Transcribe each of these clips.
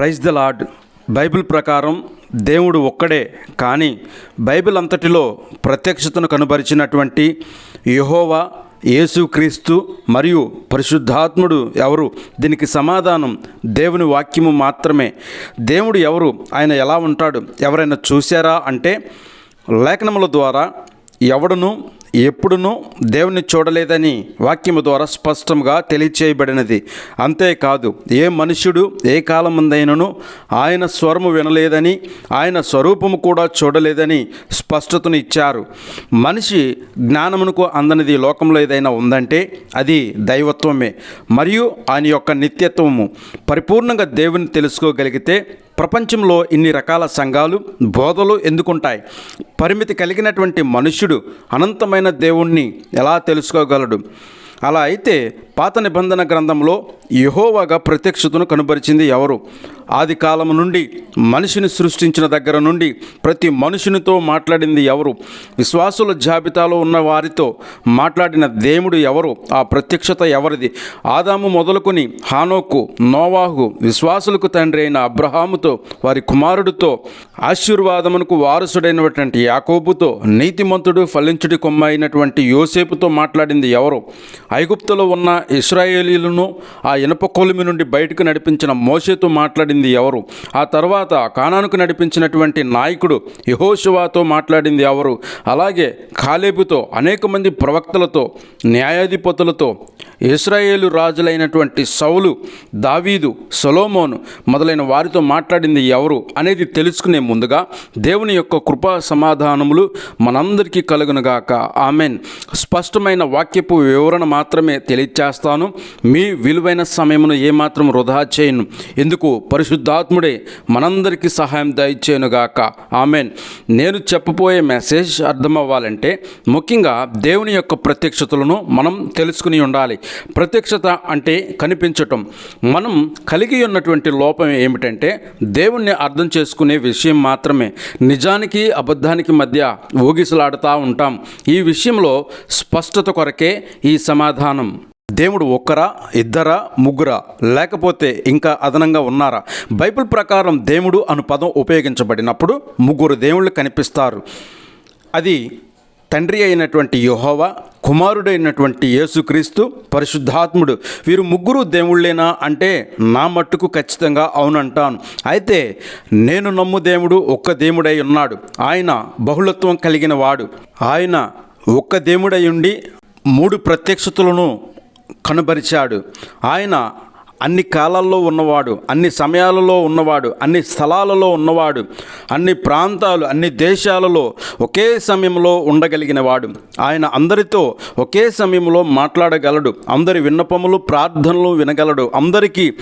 Praise the lord Bible ప్రకారం దేవుడు ఒక్కడే కానీ బైబిల్ అంతటిలో ప్రత్యక్షతను కనుబరిచినటువంటి యహోవా యేసుక్రీస్తు మరియు పరిశుద్ధాత్ముడు ఎవరు? దీనికి సమాధానం దేవుని వాక్యము మాత్రమే. దేవుడు ఎవరు? ఆయన ఎలా ఉంటాడు? ఎవరైనా చూశారా? అంటే లేఖనముల ద్వారా ఎవడను ఎప్పుడునూ దేవుని చూడలేదని వాక్యము ద్వారా స్పష్టంగా తెలియచేయబడినది. అంతేకాదు ఏ మనుష్యుడు ఏ కాలమందైనను ఆయన స్వరము వినలేదని ఆయన స్వరూపము కూడా చూడలేదని స్పష్టతను ఇచ్చారు. మనిషి జ్ఞానమునకు అందనిది లోకంలో ఏదైనా ఉందంటే అది దైవత్వమే. మరియు ఆయన యొక్క నిత్యత్వము పరిపూర్ణంగా దేవుని తెలుసుకోగలిగితే ప్రపంచంలో ఇన్ని రకాల సంఘాలు బోధలు ఎందుకుంటాయి? పరిమితి కలిగినటువంటి మనుష్యుడు అనంతమైన దేవుణ్ణి ఎలా తెలుసుకోగలడు? అలా అయితే పాత నిబంధన గ్రంథంలో యహోవాగా ప్రత్యక్షతను కనుపరిచింది ఎవరు? ఆది కాలం నుండి మనిషిని సృష్టించిన దగ్గర నుండి ప్రతి మనుషునితో మాట్లాడింది ఎవరు? విశ్వాసుల జాబితాలో ఉన్న వారితో మాట్లాడిన దేవుడు ఎవరు? ఆ ప్రత్యక్షత ఎవరిది? ఆదాము మొదలుకొని హానోకు నోవాహు విశ్వాసులకు తండ్రి అయిన అబ్రహాముతో వారి కుమారుడితో ఆశీర్వాదమునకు వారసుడైనటువంటి యాకోబుతో నీతిమంతుడు ఫలించుడి కొమ్మ అయినటువంటి యోసేపుతో మాట్లాడింది ఎవరు? ఐగుప్తులో ఉన్న ఇస్రాయేలీలను ఆ ఇనప కొలిమి నుండి బయటకు నడిపించిన మోసేతో మాట్లాడింది ఎవరు? ఆ తర్వాత కానానుకు నడిపించినటువంటి నాయకుడు యహోశివాతో మాట్లాడింది ఎవరు? అలాగే కాలేబుతో అనేక మంది ప్రవక్తలతో న్యాయాధిపతులతో ఇస్రాయేలు రాజులైనటువంటి సౌలు దావీదు సొలోమోను మొదలైన వారితో మాట్లాడింది ఎవరు అనేది తెలుసుకునే ముందుగా దేవుని యొక్క కృపా సమాధానములు మనందరికీ కలుగునుగాక. ఆమెన్. స్పష్టమైన వాక్యపు వివరణ మాత్రమే తెలియచేస్తాను. మీ విలువైన సమయమును ఏమాత్రం వృధా చేయను. ఎందుకు పరిశుద్ధాత్ముడే మనందరికీ సహాయం దయచేయనుగాక. ఆమెన్. నేను చెప్పబోయే మెసేజ్ అర్థమవ్వాలంటే ముఖ్యంగా దేవుని యొక్క ప్రత్యక్షతలను మనం తెలుసుకుని ఉండాలి. ప్రత్యక్షత అంటే కనిపించటం. మనం కలిగి ఉన్నటువంటి లోపం ఏమిటంటే దేవుణ్ణి అర్థం చేసుకునే విషయం మాత్రమే. నిజానికి అబద్ధానికి మధ్య ఊగిసలాడుతూ ఉంటాం. ఈ విషయంలో స్పష్టత కొరకే ఈ సమాధానం. దేవుడు ఒక్కరా ఇద్దరా ముగ్గురా లేకపోతే ఇంకా అదనంగా ఉన్నారా? బైబిల్ ప్రకారం దేవుడు అను పదం ఉపయోగించబడినప్పుడు ముగ్గురు దేవుళ్ళు కనిపిస్తారు. అది తండ్రి అయినటువంటి యెహోవా కుమారుడైనటువంటి యేసుక్రీస్తు పరిశుద్ధాత్ముడు. వీరు ముగ్గురు దేవుళ్ళేనా అంటే నా మట్టుకు ఖచ్చితంగా అవునంటాను. అయితే నేను నమ్ము దేవుడు ఒక్క దేవుడై ఉన్నాడు. ఆయన బహుళత్వం కలిగిన వాడు. ఆయన ఒక్క దేవుడై ఉండి మూడు ప్రత్యక్షతలను కనబరిచాడు. ఆయన అన్ని కాలాల్లో ఉన్నవాడు అన్ని సమయాలలో ఉన్నవాడు అన్ని స్థలాలలో ఉన్నవాడు అన్ని ప్రాంతాలు అన్ని దేశాలలో ఒకే సమయంలో ఉండగలిగిన వాడు ఆయన అందరితో ఒకే సమయంలో మాట్లాడగలడు. అందరి విన్నపములు ప్రార్థనలు వినగలడు. అందరికీ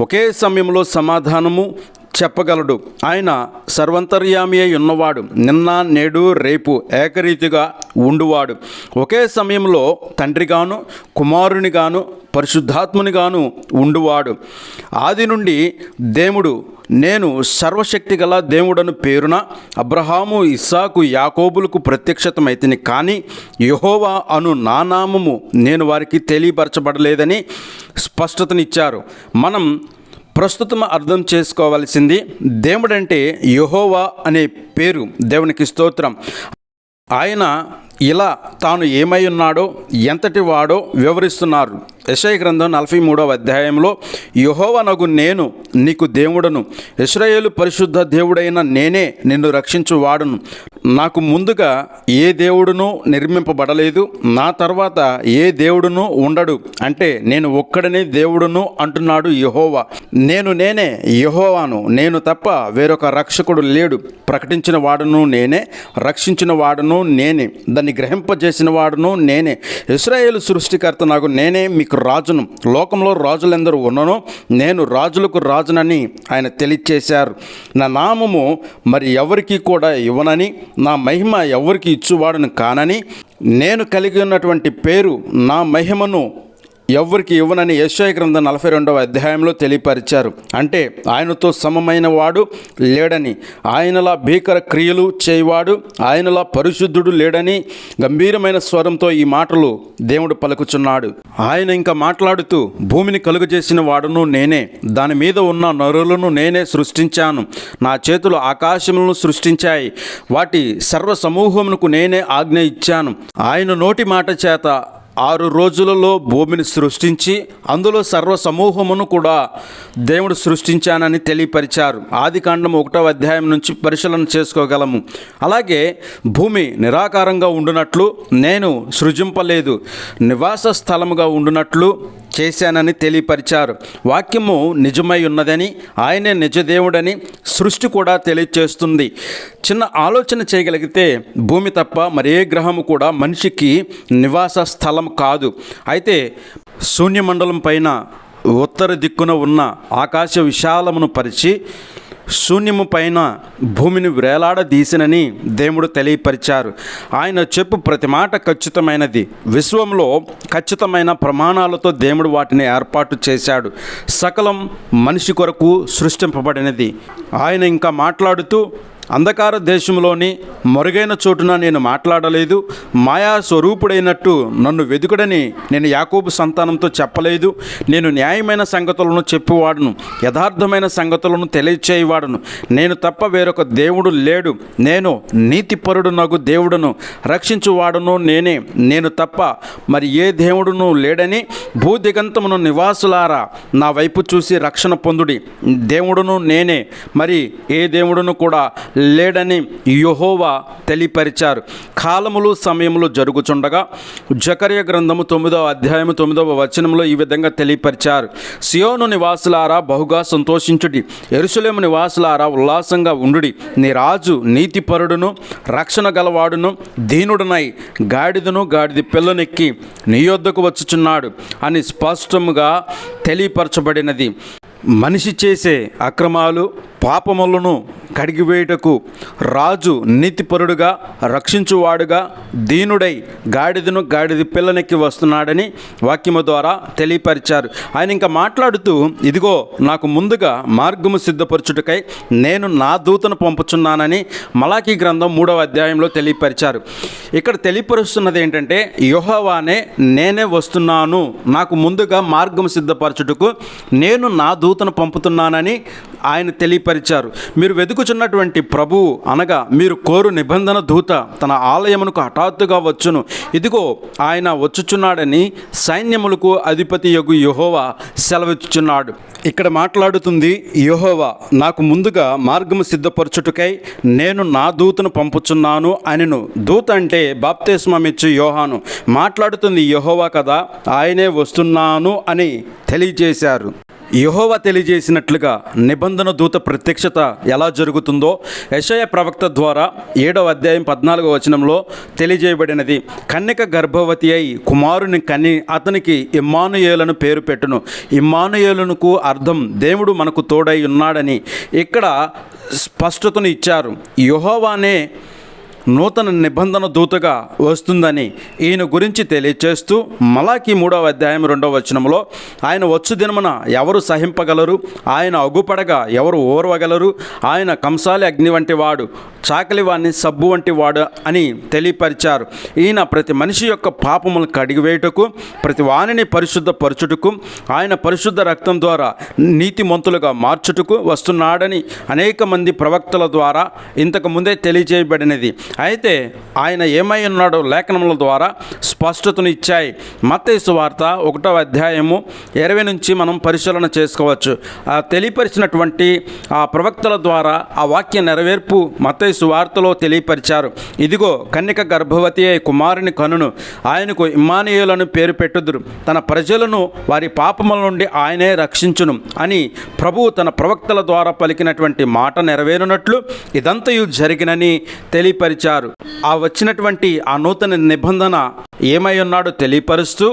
ఒకే సమయంలో సమాధానము చెప్పగలడు. ఆయన సర్వంతర్యామి అయి ఉన్నవాడు. నిన్న నేడు రేపు ఏకరీతిగా ఉండువాడు. ఒకే సమయంలో తండ్రిగాను కుమారునిగాను పరిశుద్ధాత్మునిగాను ఉండువాడు. ఆది నుండి దేవుడు నేను సర్వశక్తి గల దేవుడను పేరున అబ్రహాము ఇస్సాకు యాకోబులకు ప్రత్యక్షతమైతిని కానీ యహోవా అను నానామము నేను వారికి తెలియపరచబడలేదని స్పష్టతనిచ్చారు. మనం ప్రస్తుతం అర్థం చేసుకోవాల్సింది దేవుడంటే యహోవా అనే పేరు. దేవునికి స్తోత్రం. ఆయన ఇలా తాను ఏమై ఉన్నాడో ఎంతటి వాడో వివరిస్తున్నారు. యశయ గ్రంథం నలభై మూడవ అధ్యాయంలో యహోవనగు నేను నీకు దేవుడను. ఇస్రాయేలు పరిశుద్ధ దేవుడైన నేనే నిన్ను రక్షించువాడును. నాకు ముందుగా ఏ దేవుడును నిర్మింపబడలేదు నా తర్వాత ఏ దేవుడును ఉండడు. అంటే నేను ఒక్కడనే దేవుడును అంటున్నాడు యహోవా. నేను నేనే యహోవాను నేను తప్ప వేరొక రక్షకుడు లేడు. ప్రకటించిన వాడును నేనే రక్షించిన వాడును నేనే. దాన్ని గ్రహింపజేసిన వాడును నేనే. ఇస్రాయేల్ సృష్టికర్త నాకు నేనే మీకు రాజును. లోకంలో రాజులెందరూ ఉన్నను నేను రాజులకు రాజునని ఆయన తెలియచేశారు. నా నామము మరి ఎవరికి కూడా ఇవ్వనని నా మహిమ ఎవరికి ఇచ్చువాడును కానని నేను కలిగి ఉన్నటువంటి పేరు నా మహిమను ఎవరికి ఇవ్వనని యశ్వయ గ్రంథం నలభై రెండవ అధ్యాయంలో తెలియపరిచారు. అంటే ఆయనతో సమమైన వాడు లేడని ఆయనలా భీకర క్రియలు చేయవాడు ఆయనలా పరిశుద్ధుడు లేడని గంభీరమైన స్వరంతో ఈ మాటలు దేవుడు పలుకుచున్నాడు. ఆయన ఇంకా మాట్లాడుతూ భూమిని కలుగజేసిన వాడును నేనే దాని మీద ఉన్న నరులను నేనే సృష్టించాను. నా చేతులు ఆకాశములను సృష్టించాయి వాటి సర్వ సమూహమునకు నేనే ఆజ్ఞ ఇచ్చాను. ఆయన నోటి మాట చేత ఆరు రోజులలో భూమిని సృష్టించి అందులో సర్వ సమూహమును కూడా దేవుడు సృష్టించానని తెలియపరిచారు. ఆది కాండం ఒకటవ అధ్యాయం నుంచి పరిశీలన చేసుకోగలము. అలాగే భూమి నిరాకారంగా ఉండునట్లు నేను సృజింపలేదు నివాస స్థలముగా ఉండునట్లు చేశానని తెలియపరిచారు. వాక్యము నిజమై ఉన్నదని ఆయనే నిజదేవుడని సృష్టి కూడా తెలియచేస్తుంది. చిన్న ఆలోచన చేయగలిగితే భూమి తప్ప మరే గ్రహము కూడా మనిషికి నివాస స్థలం కాదు. అయితే శూన్యమండలం పైన ఉత్తర దిక్కున ఉన్న ఆకాశ విశాలమును పరిచి శూన్యము పైన భూమిని వేలాడదీసినని దేవుడు తెలియపరిచారు. ఆయన చెప్పు ప్రతి మాట ఖచ్చితమైనది. విశ్వంలో ఖచ్చితమైన ప్రమాణాలతో దేవుడు వాటిని ఏర్పాటు చేశాడు. సకలం మనిషి కొరకు సృష్టింపబడినది. ఆయన ఇంకా మాట్లాడుతూ అంధకార దేశంలోని మరుగైన చోటున నేను మాట్లాడలేదు మాయా స్వరూపుడైనట్టు నన్ను వెదుకుడని నేను యాకోబు సంతానంతో చెప్పలేదు. నేను న్యాయమైన సంగతులను చెప్పేవాడును యథార్థమైన సంగతులను తెలియచేయవాడును. నేను తప్ప వేరొక దేవుడు లేడు. నేను నీతిపరుడు నగు దేవుడును రక్షించువాడును నేనే. నేను తప్ప మరి ఏ దేవుడును లేడని భూదిగంతమును నివాసులారా నా వైపు చూసి రక్షణ పొందుడి. దేవుడును నేనే. మరి ఏ దేవుడును కూడా లేడని యుహోవా తెలియపరిచారు. కాలములు సమయములు జరుగుచుండగా జకర్య గ్రంథము తొమ్మిదవ అధ్యాయము తొమ్మిదవ వచనంలో ఈ విధంగా తెలియపరిచారు. సియోను నివాసులారా బహుగా సంతోషించుడి. ఎరుసలేము నివాసులారా ఉల్లాసంగా ఉండుడి. నీ రాజు నీతిపరుడును రక్షణ గలవాడును దీనుడునై గాడిదను గాడిద పిల్లనెక్కి నీ యొద్దకు వచ్చుచున్నాడు అని స్పష్టముగా తెలియపరచబడినది. మనిషి చేసే అక్రమాలు పాపములను కడిగివేయుటకు రాజు నీతిపరుడుగా రక్షించువాడుగా దీనుడై గాడిదను గాడిద పిల్లనెక్కి వస్తున్నాడని వాక్యము ద్వారా తెలియపరిచారు. ఆయన ఇంకా మాట్లాడుతూ ఇదిగో నాకు ముందుగా మార్గము సిద్ధపరచుటకై నేను నా దూతను పంపుచున్నానని మలాఖీ గ్రంథం మూడవ అధ్యాయంలో తెలియపరిచారు. ఇక్కడ తెలియపరుస్తున్నది ఏంటంటే యోహవానే నేనే వస్తున్నాను నాకు ముందుగా మార్గం సిద్ధపరచుటకు నేను నా దూతను పంపుతున్నానని ఆయన తెలియపరిచారు. మీరు వెతుకుచున్నటువంటి ప్రభువు అనగా మీరు కోరు నిబంధన దూత తన ఆలయమునకు హఠాత్తుగా వచ్చును. ఇదిగో ఆయన వచ్చుచున్నాడని సైన్యములకు అధిపతి యొగు యహోవా సెలవిచ్చుచున్నాడు. ఇక్కడ మాట్లాడుతుంది యహోవా నాకు ముందుగా మార్గము సిద్ధపరచుటకై నేను నా దూతను పంపుచున్నాను అనిను. దూత అంటే బాప్తేస్మమిచ్చు యోహాను. మాట్లాడుతుంది యహోవా కదా ఆయనే వస్తున్నాను అని తెలియజేశారు. యహోవ తెలియజేసినట్లుగా నిబంధన దూత ప్రత్యక్షత ఎలా జరుగుతుందో యశయ ప్రవక్త ద్వారా ఏడవ అధ్యాయం పద్నాలుగో వచనంలో తెలియజేయబడినది. కన్యక గర్భవతి అయి కుమారుని కని అతనికి ఇమ్మానుయేలను పేరు పెట్టును. ఇమ్మానుయేలునకు అర్థం దేవుడు మనకు తోడై ఉన్నాడని ఇక్కడ స్పష్టతను ఇచ్చారు. యహోవానే నూతన నిబంధన దూతగా వస్తుందని ఈయన గురించి తెలియచేస్తూ మలాకి మూడవ అధ్యాయం రెండవ వచనంలో ఆయన వచ్చు దినమున ఎవరు సహింపగలరు? ఆయన అగుపడగా ఎవరు ఓర్వగలరు? ఆయన కంసాలి అగ్ని వంటి వాడు చాకలి సబ్బు వంటి వాడు అని తెలియపరిచారు. ఈయన ప్రతి మనిషి యొక్క పాపములను కడిగివేయుటకు ప్రతి వాణిని పరిశుద్ధపరచుటకు ఆయన పరిశుద్ధ రక్తం ద్వారా నీతిమంతులుగా మార్చుటకు వస్తున్నాడని అనేక మంది ప్రవక్తల ద్వారా ఇంతకు ముందే తెలియజేయబడినది. అయితే ఆయన ఏమై ఉన్నాడో లేఖనముల ద్వారా స్పష్టతను ఇచ్చాయి. మత్తేసు వార్త ఒకటో అధ్యాయము ఇరవై నుంచి మనం పరిశీలన చేసుకోవచ్చు. ఆ తెలియపరిచినటువంటి ఆ ప్రవక్తల ద్వారా ఆ వాక్య నెరవేర్పు మత్తేసు వార్తలో తెలియపరిచారు. ఇదిగో కన్యక గర్భవతి అయి కుమారుని కనును ఆయనకు ఇమానియులను పేరు పెట్టుదురు. తన ప్రజలను వారి పాపముల నుండి ఆయనే రక్షించును అని ప్రభువు తన ప్రవక్తల ద్వారా పలికినటువంటి మాట నెరవేరునట్లు ఇదంతయు జరిగినని తెలియపరిచారు. ఆ వచ్చినటువంటి ఆ నూతన నిబంధన ఏమై ఉన్నాడో తెలియపరుస్తూ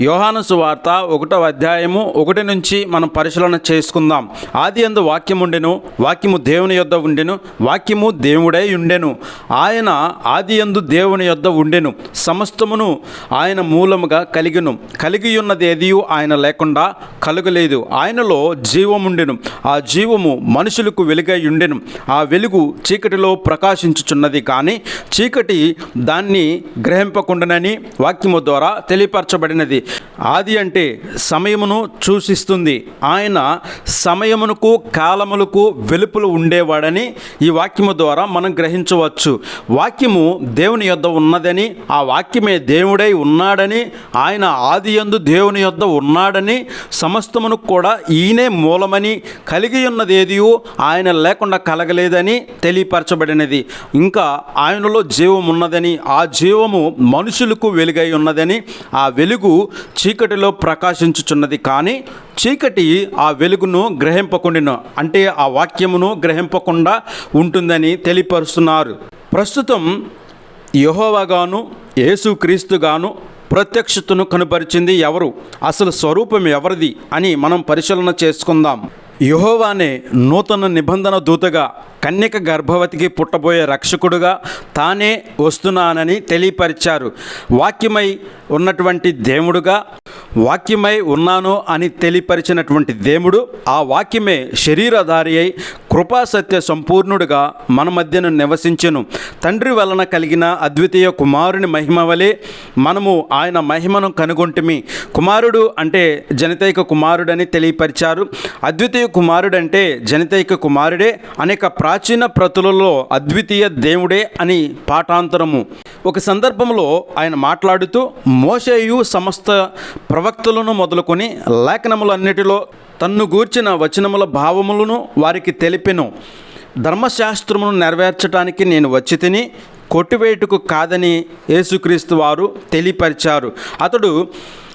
యోహాను సువార్త ఒకటో అధ్యాయము ఒకటి నుంచి మనం పరిశీలన చేసుకుందాం. ఆది అందు వాక్యం ఉండెను వాక్యము దేవుని యొద్ద ఉండెను వాక్యము దేవుడై ఉండెను. ఆయన ఆది అందు దేవుని యొద్ద ఉండెను. సమస్తమును ఆయన మూలముగా కలిగిను. కలిగి ఉన్నది ఏది ఆయన లేకుండా కలుగలేదు. ఆయనలో జీవముండెను. ఆ జీవము మనుషులకు వెలుగై ఉండెను. ఆ వెలుగు చీకటిలో ప్రకాశించుచున్నది కానీ చీకటి దాన్ని గ్రహింపకుండానని వాక్యము ద్వారా తెలియపరచబడినది. ఆది అంటే సమయమును సూచిస్తుంది. ఆయన సమయమునకు కాలములకు వెలుపులు ఉండేవాడని ఈ వాక్యము ద్వారా మనం గ్రహించవచ్చు. వాక్యము దేవుని యొద్ద ఉన్నదని ఆ వాక్యమే దేవుడై ఉన్నాడని ఆయన ఆది యందు దేవుని యొద్ద ఉన్నాడని సమస్తమును కూడా ఈయనే మూలమని కలిగి ఉన్నది ఆయన లేకుండా కలగలేదని తెలియపరచబడినది. ఇంకా ఆయనలో జీవం ఉన్నదని ఆ జీవము మనుషులకు వెలుగై ఉన్నదని ఆ వెలుగు చీకటిలో ప్రకాశించుచున్నది కానీ చీకటి ఆ వెలుగును గ్రహింపకుండిన అంటే ఆ వాక్యమును గ్రహింపకుండా ఉంటుందని తెలియపరుస్తున్నారు. ప్రస్తుతం యహోవాగాను యేసుక్రీస్తుగాను ప్రత్యక్షతను కనుపరిచింది ఎవరు? అసలు స్వరూపం ఎవరిది అని మనం పరిశీలన చేసుకుందాం. యహోవానే నూతన నిబంధన దూతగా కన్యక గర్భవతికి పుట్టబోయే రక్షకుడుగా తానే వస్తున్నానని తెలియపరిచారు. వాక్యమై ఉన్నటువంటి దేవుడుగా వాక్యమై ఉన్నాను అని తెలియపరిచినటువంటి దేవుడు ఆ వాక్యమే శరీరధారి అయి కృపాసత్య సంపూర్ణుడుగా మన మధ్యను నివసించెను. తండ్రి వలన కలిగిన అద్వితీయ కుమారుని మహిమ వలె మనము ఆయన మహిమను కనుగొంటిమి. కుమారుడు అంటే జనతైక కుమారుడని తెలియపరిచారు. అద్వితీయ కుమారుడంటే జనతైక కుమారుడే అనేక ప్రాచీన ప్రతులలో అద్వితీయ దేవుడే అని పాఠాంతరము. ఒక సందర్భంలో ఆయన మాట్లాడుతూ మోషేయు సమస్త ప్రవక్తలను మొదలుకొని లేఖనములన్నిటిలో తన్ను గూర్చిన వచనముల భావములను వారికి తెలిపెను. ధర్మశాస్త్రమును నెరవేర్చడానికి నేను వచ్చి తిని కొట్టివేటుకు కాదని యేసుక్రీస్తు వారు తెలియపరిచారు. అతడు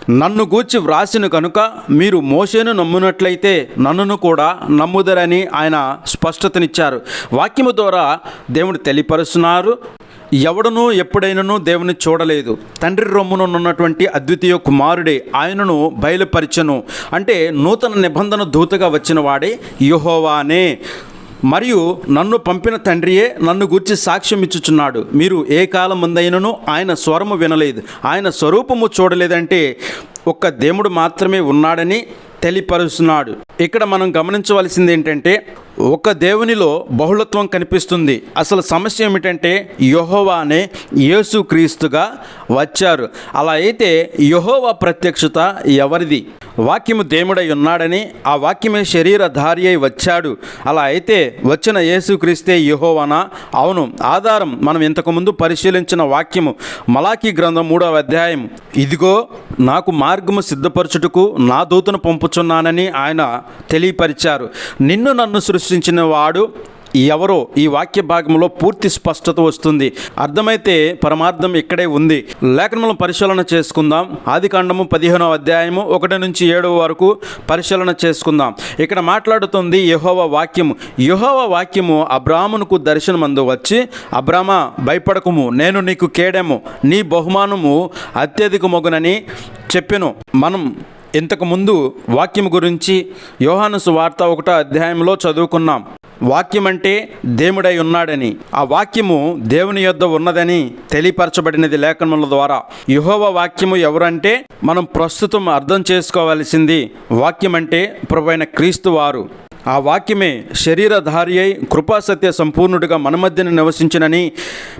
నన్ను గూర్చి వ్రాసిన కనుక మీరు మోషేను నమ్మునట్లయితే నన్నును కూడా నమ్ముదరని ఆయన స్పష్టతనిచ్చారు. వాక్యము ద్వారా దేవుడు తెలియపరుస్తున్నారు. ఎవడనూ ఎప్పుడైనను దేవుని చూడలేదు. తండ్రి రొమ్మునున్నటువంటి అద్వితీయ కుమారుడే ఆయనను బయలుపరిచను. అంటే నూతన నిబంధన దూతగా వచ్చిన వాడే యుహోవానే. మరియు నన్ను పంపిన తండ్రియే నన్ను గుర్చి సాక్ష్యం ఇచ్చుచున్నాడు. మీరు ఏ కాలం ముందైనను ఆయన స్వరము వినలేదు. ఆయన స్వరూపము చూడలేదంటే ఒక్క దేవుడు మాత్రమే ఉన్నాడని తెలియపరుస్తున్నాడు. ఇక్కడ మనం గమనించవలసింది ఏంటంటే ఒక దేవునిలో బహుళత్వం కనిపిస్తుంది. అసలు సమస్య ఏమిటంటే యహోవా అనే యేసుక్రీస్తుగా వచ్చారు. అలా అయితే యహోవా ప్రత్యక్షత ఎవరిది? వాక్యము దేవుడై ఉన్నాడని ఆ వాక్యమే శరీరధారి అయి వచ్చాడు. అలా అయితే వచ్చిన యేసుక్రీస్తే యహోవానా? అవును ఆధారం మనం ఇంతకుముందు పరిశీలించిన వాక్యము. మలాఖీ గ్రంథం మూడవ అధ్యాయం ఇదిగో నాకు మార్గము సిద్ధపరచుటకు నా దూతను పంపుచున్నానని ఆయన తెలియపరిచారు. నిన్ను నన్ను సృష్టించిన వాడు ఎవరో ఈ వాక్య భాగంలో పూర్తి స్పష్టత వస్తుంది. అర్థమైతే పరమార్థం ఇక్కడే ఉంది. లేఖనములను పరిశీలన చేసుకుందాం. ఆది కాండము పదిహేనవ అధ్యాయము ఒకటి నుంచి ఏడవ వరకు పరిశీలన చేసుకుందాం. ఇక్కడ మాట్లాడుతుంది యహోవ వాక్యము. యహోవ వాక్యము అబ్రాహ్మునకు దర్శనమందు వచ్చి అబ్రామ భయపడకుము. నేను నీకు కేడెము. నీ బహుమానము అత్యధిక మొగునని చెప్పెను. మనం ఇంతకుముందు వాక్యం గురించి యోహాను సువార్త ఒకటో అధ్యాయంలో చదువుకున్నాం. వాక్యం అంటే దేవుడై ఉన్నాడని ఆ వాక్యము దేవుని యొద్ద ఉన్నదని తెలియపరచబడినది లేఖనముల ద్వారా. యుహోవ వాక్యము ఎవరంటే మనం ప్రస్తుతం అర్థం చేసుకోవాల్సింది వాక్యం అంటే ప్రభు క్రీస్తు వారు. ఆ వాక్యమే శరీరధారి అయి కృపాసత్య సంపూర్ణుడిగా మన మధ్యన నివసించినని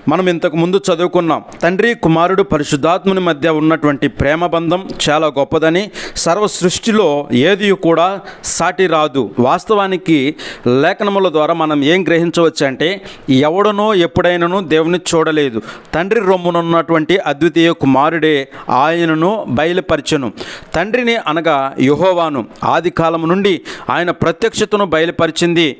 మనం ఇంతకు ముందు చదువుకున్నాం. తండ్రి కుమారుడు పరిశుద్ధాత్ముని మధ్య ఉన్నటువంటి ప్రేమ బంధం చాలా గొప్పదని సర్వ సృష్టిలో ఏది కూడా సాటి రాదు. వాస్తవానికి లేఖనముల ద్వారా మనం ఏం గ్రహించవచ్చు అంటే ఎవడనో ఎప్పుడైనానో దేవుని చూడలేదు. తండ్రి రొమ్మునున్నటువంటి అద్వితీయ కుమారుడే ఆయనను బయలుపరిచను. తండ్రిని అనగా యుహోవాను. ఆది కాలం నుండి ఆయన ప్రత్యక్ష ప్రత్యక్షతను బయలుపరిచింది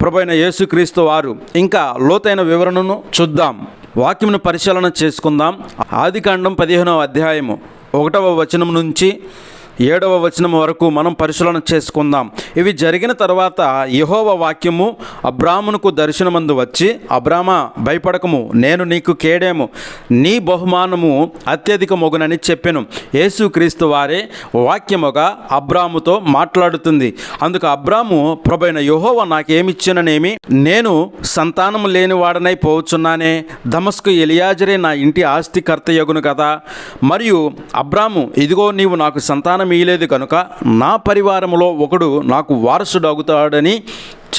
ప్రభైన యేసుక్రీస్తు వారు. ఇంకా లోతైన వివరణను చూద్దాం. వాక్యమును పరిశీలన చేసుకుందాం. ఆది కాండం పదిహేనవ అధ్యాయము. ఒకటవ వచనం నుంచి ఏడవ వచనం వరకు మనం పరిశీలన చేసుకుందాం. ఇవి జరిగిన తర్వాత యహోవ వాక్యము అబ్రాహ్మునకు దర్శనమందు వచ్చి అబ్రామ భయపడకము నేను నీకు కేడేము నీ బహుమానము అత్యధిక మొగునని చెప్పాను యేసుక్రీస్తు వారే వాక్యముగా అబ్రాముతో మాట్లాడుతుంది. అందుకు అబ్రాము ప్రభైన యహోవ నాకేమిచ్చిననేమి నేను సంతానము లేనివాడనై పోవచ్చున్నానే దమస్కు ఎలియాజరే నా ఇంటి ఆస్తి కర్తయగును కదా. మరియు అబ్రాము ఇదిగో నీవు నాకు సంతానం ఇయ్యలేదు కనుక నా పరివారములో ఒకడు నాకు వారసుడు అవుతాడని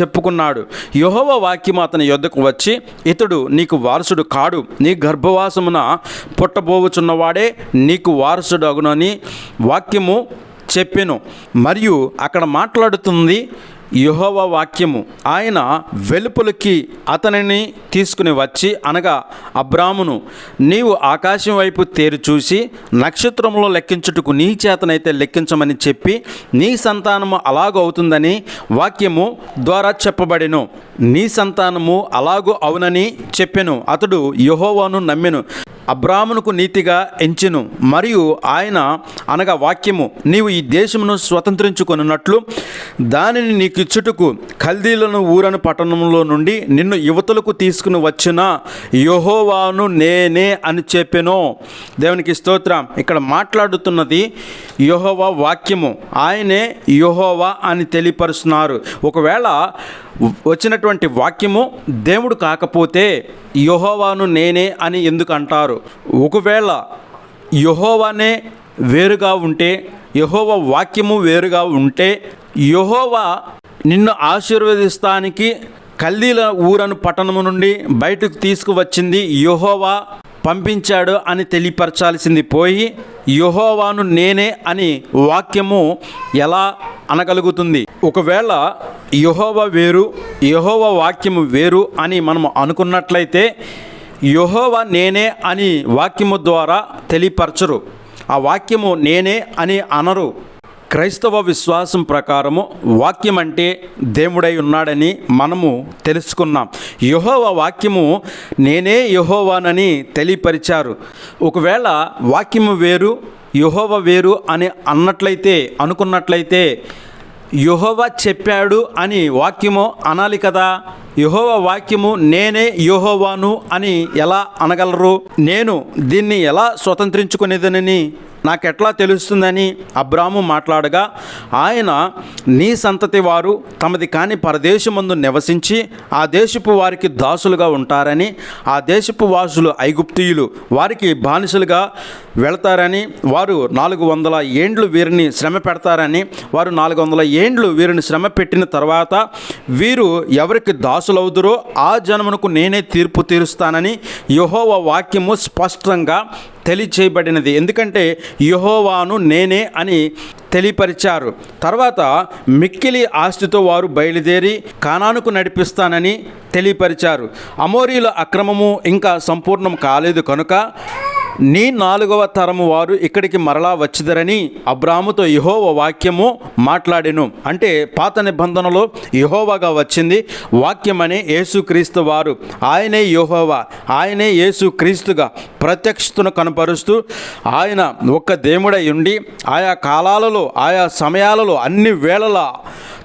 చెప్పుకున్నాడు. యహోవ వాక్యం అతని యొద్దకు వచ్చి ఇతడు నీకు వారసుడు కాడు. నీ గర్భవాసమున పుట్టబోవుచున్నవాడే నీకు వారసుడు అగునని వాక్యము చెప్పెను. మరియు అక్కడ మాట్లాడుతుంది యహోవ వాక్యము. ఆయన వెలుపులకి అతనిని తీసుకుని వచ్చి అనగా అబ్రామును నీవు ఆకాశం వైపు తేరు చూసి నక్షత్రంలో లెక్కించుటకు నీ చేతనైతే లెక్కించమని చెప్పి నీ సంతానము అలాగూ అవుతుందని వాక్యము ద్వారా చెప్పబడెను. నీ సంతానము అలాగూ అవునని చెప్పెను. అతడు యహోవాను నమ్మెను. అబ్రామునకు నీతిగా ఎంచెను మరియు ఆయన అనగా వాక్యము నీవు ఈ దేశమును స్వతంత్రించుకొనున్నట్లు దానిని నీకు ఇచ్చుటకు కల్దీలను ఊరను పట్టణంలో నుండి నిన్ను యువతలకు తీసుకుని వచ్చిన? యహోవాను నేనే అని చెప్పెను. దేవునికి స్తోత్రం. ఇక్కడ మాట్లాడుతున్నది యహోవా వాక్యము. ఆయనే యహోవా అని తెలియపరుస్తున్నారు. ఒకవేళ వచ్చినటువంటి వాక్యము దేవుడు కాకపోతే యహోవాను నేనే అని ఎందుకు అంటారు ఒకవేళ యహోవానే వేరుగా ఉంటే యహోవ వాక్యము వేరుగా ఉంటే యహోవా నిన్ను ఆశీర్వదిస్తానికి కల్దీల ఊరను పట్టణము నుండి బయటకు తీసుకువచ్చింది యహోవా పంపించాడు అని తెలియపరచాల్సింది పోయి యహోవాను నేనే అని వాక్యము ఎలా అనగలుగుతుంది? ఒకవేళ యహోవ వేరు యహోవ వాక్యము వేరు అని మనం అనుకున్నట్లయితే యహోవ నేనే అని వాక్యము ద్వారా తెలియపరచరు. ఆ వాక్యము నేనే అని అనరు. క్రైస్తవ విశ్వాసం ప్రకారము వాక్యం అంటే దేవుడై ఉన్నాడని మనము తెలుసుకున్నాం. యహోవ వాక్యము నేనే యహోవానని తెలియపరిచారు. ఒకవేళ వాక్యము వేరు యహోవ వేరు అని అన్నట్లయితే అనుకున్నట్లయితే యుహోవ చెప్పాడు అని వాక్యము అనాలి కదా? యహోవ వాక్యము నేనే యహోవాను అని ఎలా అనగలరు? నేను దీన్ని ఎలా స్వతంత్రించుకునేదనని నాకెట్లా తెలుస్తుందని అబ్రాము మాట్లాడగా ఆయన నీ సంతతి వారు తమది కాని పరదేశమందు నివసించి ఆ దేశపు వారికి దాసులుగా ఉంటారని ఆ దేశపు వాసులు ఐగుప్తియులు వారికి బానిసలుగా వెళతారని వారు నాలుగు వందల ఏండ్లు వీరిని శ్రమ పెడతారని వారు నాలుగు వందల ఏండ్లు వీరిని శ్రమ పెట్టిన తర్వాత వీరు ఎవరికి దాసులవుదురో ఆ జనమునకు నేనే తీర్పు తీరుస్తానని యహోవ వాక్యము స్పష్టంగా తెలియచేయబడినది. ఎందుకంటే యహోవాను నేనే అని తెలియపరిచారు. తర్వాత మిక్కిలి ఆస్తితో వారు బయలుదేరి కానానుకు నడిపిస్తానని తెలియపరిచారు. అమోరీల అక్రమము ఇంకా సంపూర్ణం కాలేదు కనుక నీ నాలుగవ తరము వారు ఇక్కడికి మరలా వచ్చిదరని అబ్రాముతో యహోవ వాక్యము మాట్లాడెను. అంటే పాత నిబంధనలో యహోవాగా వచ్చింది వాక్యమని యేసుక్రీస్తు వారు. ఆయనే యహోవా ఆయనే యేసుక్రీస్తుగా ప్రత్యక్షతను కనపరుస్తూ ఆయన ఒక్క దేవుడై ఉండి ఆయా కాలాలలో ఆయా సమయాలలో అన్ని వేళల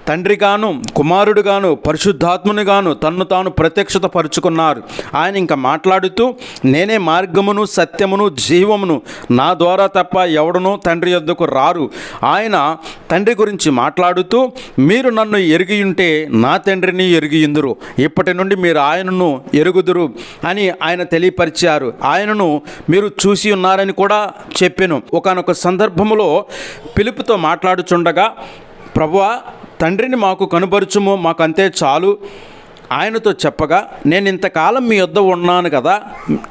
తండ్రిగాను కుమారుడుగాను పరిశుద్ధాత్మునిగాను తన్ను తాను ప్రత్యక్షత పరుచుకున్నారు ఆయన ఇంకా మాట్లాడుతూ నేనే మార్గమును సత్యమును జీవమును నా ద్వారా తప్ప ఎవడనూ తండ్రి యొద్దకు రారు. ఆయన తండ్రి గురించి మాట్లాడుతూ మీరు నన్ను ఎరిగి ఉంటే నా తండ్రిని ఎరిగియుందురు. ఇప్పటి నుండి మీరు ఆయనను ఎరుగుదురు అని ఆయన తెలియపరిచారు. ఆయనను మీరు చూసి ఉన్నారని కూడా చెప్పాను. ఒకనొక సందర్భములో పిలుపుతో మాట్లాడుచుండగా ప్రభువా తండ్రిని మాకు కనుపరుచుము మాకు అంతే చాలు. ఆయనతో చెప్పగా నేను ఇంతకాలం మీ వద్ద ఉన్నాను కదా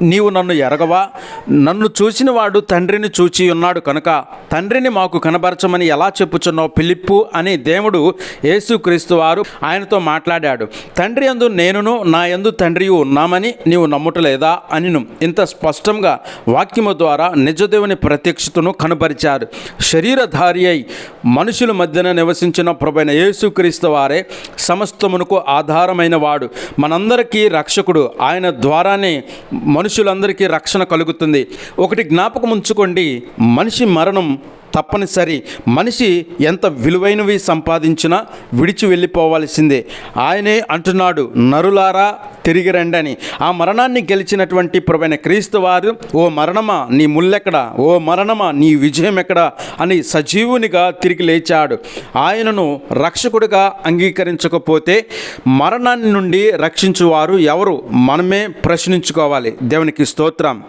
నీవు నన్ను ఎరగవా? నన్ను చూసిన వాడు తండ్రిని చూచి ఉన్నాడు కనుక తండ్రిని మాకు కనబరచమని ఎలా చెప్పుచున్నావు పిలిప్పు అని దేవుడు యేసుక్రీస్తు వారు ఆయనతో మాట్లాడాడు. తండ్రి యందు నేనును నా యందు తండ్రి ఉన్నామని నీవు నమ్ముటలేదా? అనిను. ఇంత స్పష్టంగా వాక్యము ద్వారా నిజదేవుని ప్రత్యక్షతను కనబరిచారు శరీరధారి అయి మనుషుల మధ్యన నివసించిన ప్రభైన యేసుక్రీస్తు వారే సమస్తమునకు ఆధారమైన వాడు మనందరికీ రక్షకుడు. ఆయన ద్వారానే మనుషులందరికీ రక్షణ కలుగుతుంది. ఒకటి జ్ఞాపకం ఉంచుకోండి మనిషి మరణం తప్పనిసరి. మనిషి ఎంత విలువైనవి సంపాదించినా విడిచి వెళ్ళిపోవాల్సిందే. ఆయనే అంటున్నాడు నరులారా తిరిగి రండి అని ఆ మరణాన్ని గెలిచినటువంటి ప్రభువైన క్రీస్తు వారు ఓ మరణమా నీ ముల్లెక్కడ? ఓ మరణమా నీ విజయం ఎక్కడ అని సజీవునిగా తిరిగి లేచాడు. ఆయనను రక్షకుడిగా అంగీకరించకపోతే మరణాన్ని నుండి రక్షించువారు ఎవరు? మనమే ప్రశ్నించుకోవాలి. దేవునికి స్తోత్రం.